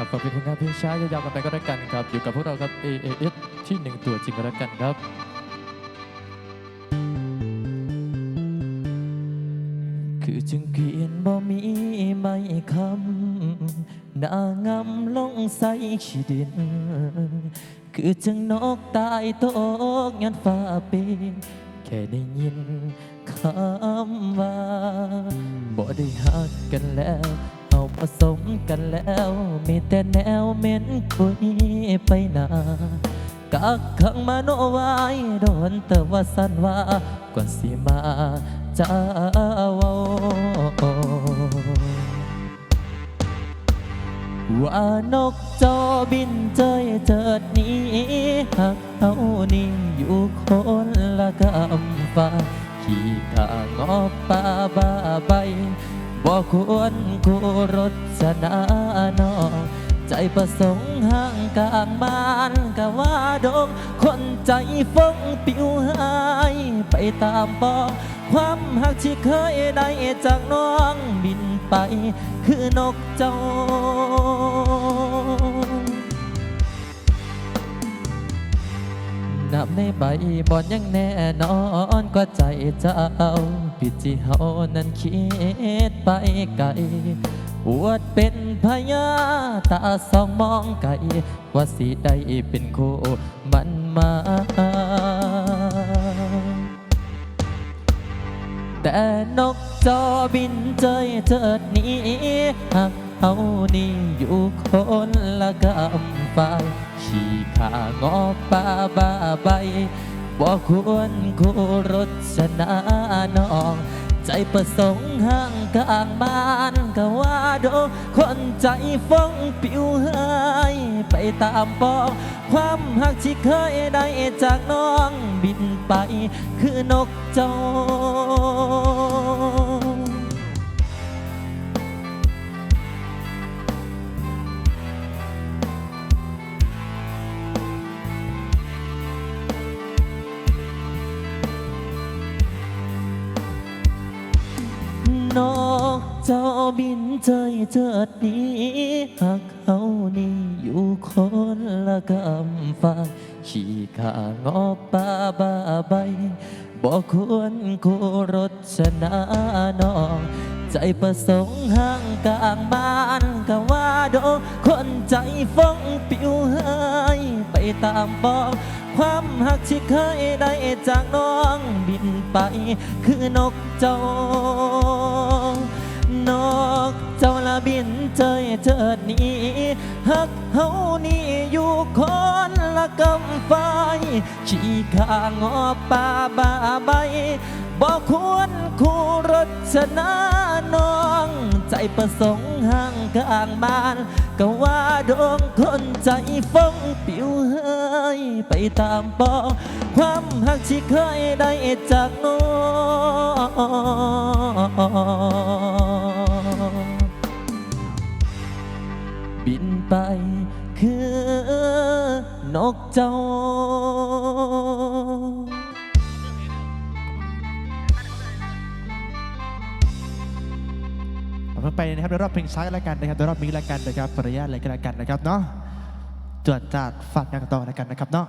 ครับฝากเป็นผลงานเพลงช้ายาวๆกันไปก็แล้กันครับ อยู่กับพวกเราครับ AAS ที่หนึ่งตัวจริงก็แล้วกันครับคือจึงเขียนบ่มีไม่คำนางำลงใส่ขี้ดิน คือจึงนกตายตกยันฟ้าปีแค่ได้ยินคำว่าบ่ได้หักกันแล้ว ผสมกันแล้ว มีแต่แนวเหม็นคุยไปหนากักขังมาโนไว้โดนแต่ว่าสันว่าก่อนสิมาจ้าเว้าว่านกจอบินเจยเจิดหนี้หักเอานี่อยู่คนละกำฟ้าขี่ขางอป่าบ้าใบ บ่ควรกูรถชนะนองใจประสงค์ห่างกลางบ้านกะว่าดง คนใจฟงปิวหายไปตามปองความหักที่เคยได้จากน้องบินไป คือนกเจ้านับในใบบอนยังแน่นอนก็ใจเจ้า ผิดที่เฮานั้นคิดไปไกลอวดเป็นพญาตาสองมองไกลว่าสิได้เป็นโคมันมาแต่นกจอบินเจยเจิดหนี้หักเฮานี่อยู่คนละกำฝ่าขี่ขางอป่าบ้าใบบ่ควรคู่รถชนะนอ ประสงค์ห่างกลางบ้านก็ว่าโดคนใจฟงปิวหายไปตามปองความหักที่เคยได้จากน้องบินไปคือนกเจ้า นอกเจ้าบินเจเจิดนี้หักเขานี่อยู่คนละกำฟ้าขี่ขางอป่าบ้าใบบ่ควรคู่รถชนะน้อง ใจประสงค์ห่างกลางบ้านก็ว่าโดคนใจฟงปิวหายไปตามปองความหักที่เคยได้จากน้องบินไป คือนกเจ้า นก เจ้าละบินเจยเจิดนี้หักเฮานี่อยู่คนละกำไฟขี่ข้างอป่าบาใบบ่ควรคู่รถชนะน้อง ใจประสงค์ห่างกลางบ้าน ก็ว่าดวงคนใจฟงปิวเฮยไปตามปอง ความหักที่เคยได้จากน้อง บินไปคือนกเจ้าเอาเข้าไปนะครับในรอบเพลงช้ากันแล้วกันนะครับในรอบนี้แล้วกันนะครับขออนุญาตอะไรก็แล้วกันนะครับเนาะจวดจัดฝากงานต่อแล้วกันนะครับเนาะ